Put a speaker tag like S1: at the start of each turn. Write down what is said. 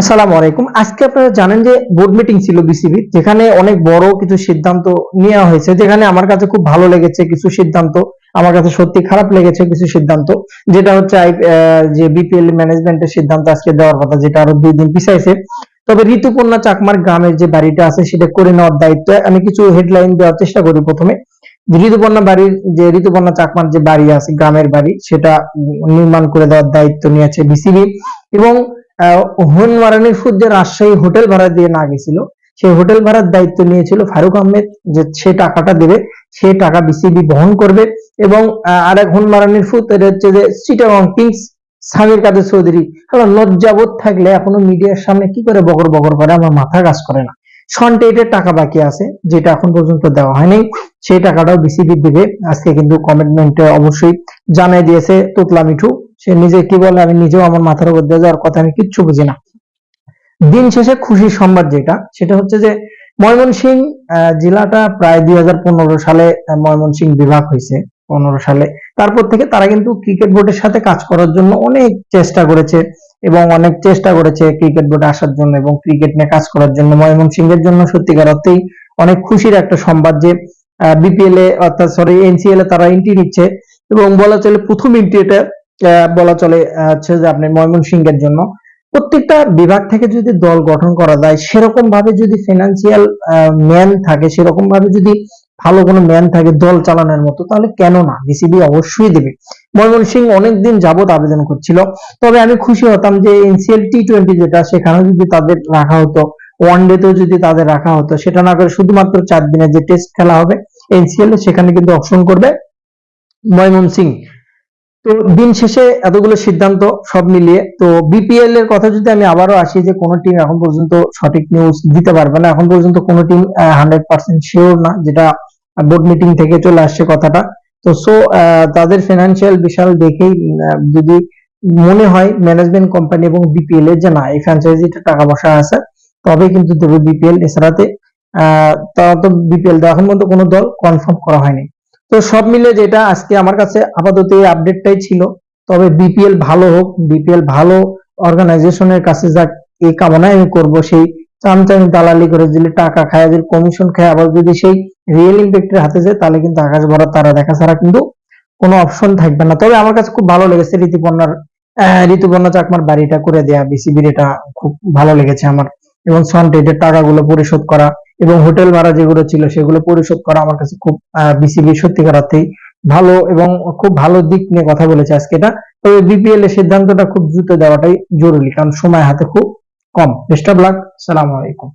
S1: আসসালামু আলাইকুম। আজকে আপনারা জানেন যে বোর্ড মিটিং ছিল বিসিবি যেখানে অনেক বড় কিছু সিদ্ধান্ত নেওয়া হয়েছে, যেখানে আমার কাছে খুব ভালো লেগেছে কিছু সিদ্ধান্ত, আমার কাছে সত্যি খারাপ লেগেছে কিছু সিদ্ধান্ত, যেটা হচ্ছে যে বিপিএল ম্যানেজমেন্টের সিদ্ধান্ত আজকে দেওয়ার কথা, যেটা আরও দুই দিন পিছাইছে। তবে ঋতুপর্ণা চাকমার গ্রামের যে বাড়িটা আছে, সেটা করে নেওয়ার দায়িত্ব আমি কিছু হেডলাইন দেওয়ার চেষ্টা করি প্রথমে। ঋতুপর্ণা বাড়ির, যে ঋতুপর্ণা চাকমার যে বাড়ি আছে, গ্রামের বাড়ি, সেটা নির্মাণ করে দেওয়ার দায়িত্ব নিয়েছে বিসিবি এবং হোন মারানির ফুড যে রাজশাহী হোটেল ভাড়া দিয়ে না গেছিল, সেই হোটেল ভাড়ার দায়িত্ব নিয়েছিল ফারুক আহমেদ যে সে টাকাটা দেবে সেই টাকা বিসিবি বহন করবে এবং আর এক হোন মারানির এটা হচ্ছে যে চিটাগং কিংস সামির কাদের চৌধুরী। হ্যালো লজ্জাবোধ থাকলে এখনও মিডিয়ার সামনে কি করে বকর বকর করে? আমার মাথা কাজ করে না। সনটেটের টাকা বাকি আছে, যেটা এখন পর্যন্ত দেওয়া হয়নি। সেই টাকাটাও বিসিবি দিবে। আজকে কিন্তু কমিটমেন্টে অবশ্যই জানাই দিয়েছে তুতলা মিঠু। সে নিজে কি বলে আমি নিজেও আমার মাথার উপর দিয়ে যাওয়ার কথা আমি কিচ্ছু বুঝি না। দিন শেষে খুশি সংবাদ যেটা সেটা হচ্ছে যে ময়মনসিংহ আহ, জেলাটা প্রায় দুই হাজার পনেরো সালে আহ, ময়মনসিংহ বিভাগ হয়েছে পনেরো সালে। তারপর থেকে তারা কিন্তু ক্রিকেট বোর্ডের সাথে কাজ করার জন্য অনেক চেষ্টা করেছে এবং অনেক চেষ্টা করেছে ক্রিকেট বোর্ডে আসার জন্য এবং ক্রিকেট নিয়ে কাজ করার জন্য। ময়মনসিংহের জন্য সত্যিকার অর্থেই অনেক খুশির একটা সংবাদ যে বিপিএল এ অর্থাৎ সরি এনসিএল এ তারা এন্ট্রি নিচ্ছে এবং বলা চলে প্রথম এন্ট্রি এটা বলা চলে হচ্ছে যে আপনি ময়মনসিংহের জন্য। প্রত্যেকটা বিভাগ থেকে যদি দল গঠন করা যায় সেরকম ভাবে যদি ফিনান্সিয়াল ম্যান থাকে সেরকম ভাবে যদি ভালো কোনো ম্যান থাকে দল চালানোর মতো, তাহলে কেন না? বিসিবি অবশ্যই দেবে। ময়মনসিংহ অনেকদিন যাবত আবেদন করছিল। তবে আমি খুশি হতাম যে এনসিএল টি টোয়েন্টি যেটা সেখানে যদি তাদের রাখা হতো ওয়ান ডেতেও যদি তাদের রাখা হতো, সেটা না করে শুধুমাত্র চার দিনের যে টেস্ট খেলা হবে এনসিএল সেখানে কিন্তু অপশন করবে ময়মনসিংহ। তো দিন শেষে এতগুলো সিদ্ধান্ত সব মিলিয়ে, তো বিপিএল এর কথা যদি আমি আবারও আসি যে কোন টিম এখন পর্যন্ত সঠিক নিউজ দিতে পারবে না, এখন পর্যন্ত কোন টিম হান্ড্রেড পার্সেন্ট শিওর না, যেটা বোর্ড মিটিং থেকে চলে আসছে কথাটা। তো সো তাদের ফিনান্সিয়াল বিশাল দেখেই যদি মনে হয় ম্যানেজমেন্ট কোম্পানি এবং বিপিএল এর যে না, এই ফ্র্যাঞ্চাইজিটা টাকা বসা আছে তবে কিন্তু দেবে বিপিএল এছাড়াতে, আহ, তারা তো বিপিএল এখন পর্যন্ত কোনো দল কনফার্ম করা হয়নি। তো সব মিলে যেটা আজকে আমার কাছে আপাতত এই আপডেটটাই ছিল। তবে বিপিএল ভালো হোক বিপিএল ভালো অর্গানাইজেশনের কাছে যাক, এই কামনাই আমি করব। সেই চামচামি দালালি করে যদি টাকা খায়, যদি কমিশন খায়, আবার যদি সেই রিয়েল ইম্প্যাক্টের হাতে যায়, তাহলে কিন্তু আকাশ ভরা তারা দেখা ছাড়া কিন্তু কোনো অপশন থাকবে না। তবে আমার কাছে খুব ভালো লেগেছে ঋতুপর্ণার ঋতুপর্ণা চাকমার বাড়িটা করে দেয়া। বিসিবির এটা খুব ভালো লেগেছে আমার। এবং সনটেটের টাকাগুলো পরিশোধ করা এবং হোটেল ভাড়া যেগুলো ছিল সেগুলো পরিশোধ করা আমার কাছে খুব বিসিবি সত্যিকার অর্থেই ভালো এবং খুব ভালো দিক নিয়ে কথা বলেছে আজকে এটা। তবে বিপিএল এর সিদ্ধান্তটা খুব দ্রুত দেওয়াটাই জরুরি, কারণ সময় হাতে খুব কম। বেস্ট অফ লাক সালাম আলাইকুম।